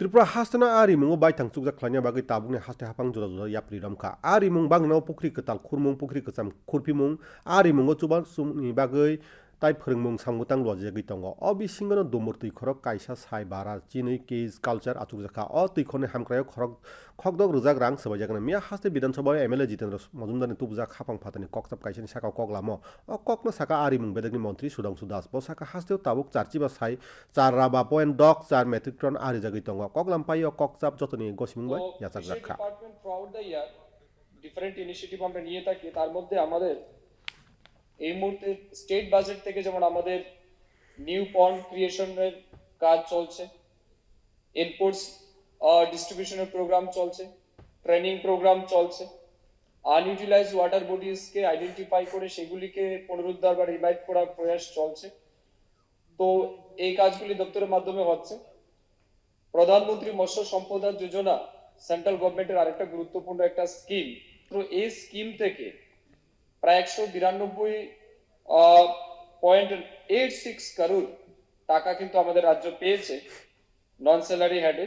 ত্রিপুরা হাসনা আরিমুং বাই থাংচুক জাখলাইনা বাকি তাবুকনি হাসতে হাফাং জোড়া জোড়া ইয়াপ্রি রমকা আরিমুং বাংনাও পুখরি কতাল খুরমুং পুখরি কচাম খুরপিমুং আরিমুং চুবা সুমনি বাকি তাই फोरोंमुं সামগুতাং লজিয়াগি তঙ্গ অবিসিঙ্গন দমর তুই খরক কাইসা সাই বারা চিনই কেজ কালচার আচুকজাখা অ তুই খনে হামক্রায় খরক খকদক রুজাক রাং সবাইজাগন মিয়া হাসতে বিধানসভায় এমএলএ জিতেন্দ্র মজুমদারনি তুবজা খাপাং ফাতানি ককচাপ কাইসানি সাকা কগলাম অ ককনো সাকা আরি মুং বেদগনি মন্ত্রী সুদাংশু দাস। ব সাকা হাসতেও তাবুক চারচি বা সাই চার রাবা পয়েন্ট ডক চার মেট্রিক টন আরি জাগি তঙ্গ কগলাম পাই অ ককচাপ যতনি গসিমুংবাই ইয়াচাক রাখা ডিফারেন্ট ইনিশিয়েটিভ আমরা নিয়ে থাকি। তার মধ্যে আমাদের এই মুহূর্তে স্টেট বাজেট থেকে যেমন আমাদের নিউ পন্ড ক্রিয়েশনের কাজ চলছে ইনপুটস ডিস্ট্রিবিউশনের প্রোগ্রাম চলছে ট্রেনিং প্রোগ্রাম চলছে আনইউটিলাইজ ওয়াটার বডিজকে আইডেন্টিফাই করে সেগুলিকে পুনরুদ্ধার বা রিভাইভ করার প্রয়াস চলছে। তো এই কাজগুলি দপ্তরের মাধ্যমে হচ্ছে। প্রধানমন্ত্রী মৎস্য সম্পদা যোজনা সেন্ট্রাল গভর্নমেন্টের আরেকটা গুরুত্বপূর্ণ একটা স্কিম তো এই স্কিম থেকে প্রায় একশো বিরানব্বই পয়েন্ট এইট সিক্স কারুর টাকা কিন্তু আমাদের রাজ্য পেয়েছে নন স্যালারি হেডে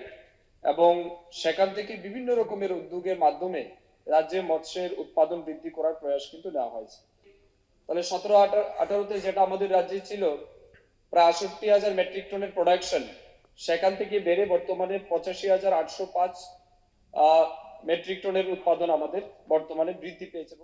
এবং সেখান থেকে বিভিন্ন রকমের উদ্যোগের মাধ্যমে রাজ্যে মৎস্যের উৎপাদন বৃদ্ধি করার প্রয়াস কিন্তু নেওয়া হয়েছে। তাহলে সতেরো আঠারোতে যেটা আমাদের রাজ্যে ছিল, প্রায় আষট্টি হাজার মেট্রিক টনের প্রোডাকশন সেখান থেকে বেড়ে বর্তমানে পঁচাশি হাজার আটশো পাঁচ মেট্রিক টনের উৎপাদন আমাদের বর্তমানে বৃদ্ধি পেয়েছে।